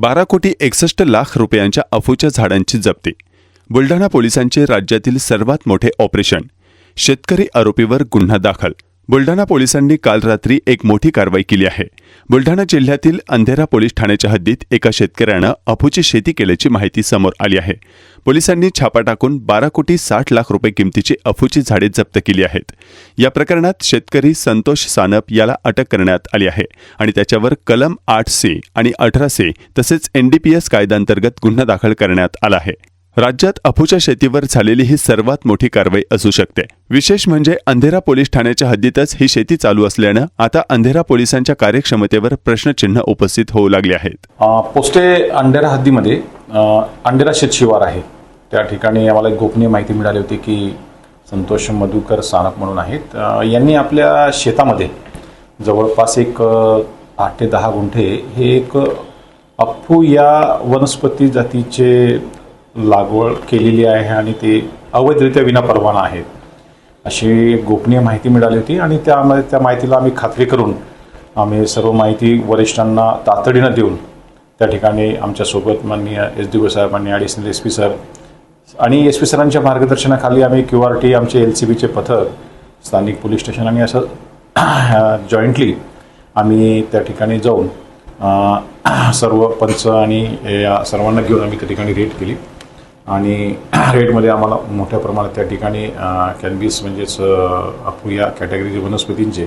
बारा कोटी एकसष्ट लाख रुपयांच्या अफूच्या झाडांची जप्ती. बुलढाणा पोलिसांचे राज्यातील सर्वात मोठे ऑपरेशन. शेतकरी आरोपीवर गुन्हा दाखल. बुलढाणा पोलिसांनी काल रात्री एक मोठी कारवाई केली आहे. बुलढाणा जिल्ह्यातील अंधेरा पोलीस ठाण्याच्या हद्दीत एका शेतकऱ्यानं अफूची शेती केल्याची माहिती समोर आली आहे. पोलिसांनी छापा टाकून बारा कोटी साठ लाख रुपये किमतीची अफूची झाडे जप्त केली आहेत. या प्रकरणात शेतकरी संतोष सानप याला अटक करण्यात आली आहे आणि त्याच्यावर कलम आठ सी आणि अठरा सी तसेच एनडीपीएस कायद्यांतर्गत गुन्हा दाखल करण्यात आला आहे. राज्यात अफूच्या शेतीवर झालेली ही सर्वात मोठी कारवाई असू शकते. विशेष म्हणजे अंधेरा पोलीस ठाण्याच्या हद्दीतच ही शेती चालू असल्यानं आता अंधेरा पोलिसांच्या कार्यक्षमतेवर प्रश्नचिन्ह उपस्थित होऊ लागले आहेत. पोस्टे अंधेरा हद्दीमध्ये अंधेरा शेत शिवार आहे. त्या ठिकाणी आम्हाला एक गोपनीय माहिती मिळाली होती की संतोष मधुकर सानप म्हणून आहेत. यांनी आपल्या शेतामध्ये जवळपास एक आठ ते दहा गुंठे हे एक अप्पू या वनस्पती जातीचे लागवड केलेली आहे आणि ते अवैधरित्या विना परवाना आहेत. अशी गोपनीय माहिती मिळाली होती आणि त्यामध्ये त्या माहितीला आम्ही खात्री करून आम्ही सर्व माहिती वरिष्ठांना तातडीनं देऊन त्या ठिकाणी आमच्यासोबत माननीय एस डी ओ साहेबांनी ॲडिशनल एस पी सर आणि एस पी सरांच्या मार्गदर्शनाखाली आम्ही क्यू आर टी आमचे एल सी बीचे पथक स्थानिक पोलीस स्टेशन आणि असं जॉईंटली आम्ही त्या ठिकाणी जाऊन सर्व पंच आणि या सर्वांना घेऊन आम्ही त्या ठिकाणी रेड केली. आणि रेडमध्ये आम्हाला मोठ्या प्रमाणात त्या ठिकाणी कॅनबिस म्हणजेच अफू या कॅटेगरी वनस्पतींचे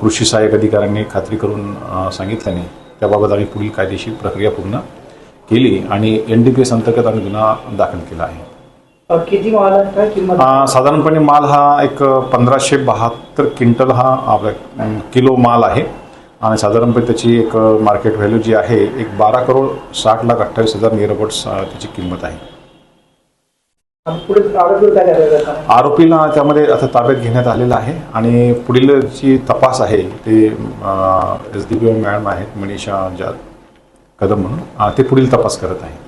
कृषी सहाय्यक अधिकाऱ्यांनी खात्री करून सांगितल्याने त्याबाबत आम्ही पुढील कायदेशीर प्रक्रिया पूर्ण केली आणि एन डी पी एस अंतर्गत आम्ही गुन्हा दाखल केला आहे. किती साधारणपणे माल हा एक पंधराशे बहात्तर क्विंटल हा आपला किलो माल आहे. आणि साधारणपणे त्याची एक मार्केट व्हॅल्यू जी आहे एक बारा करोड साठ लाख अठ्ठावीस हजार नियर अबाउट्स त्याची किंमत आहे आणि पुढे आरोपीवर काय कारवाई करणार आरोपीला त्यामध्ये आता ताब्यात घेण्यात आलेलं आहे आणि पुढील जी तपास आहे ते एस डी बी मॅडम आहेत मनीषा जाद कदम म्हणून ते पुढील तपास करत आहे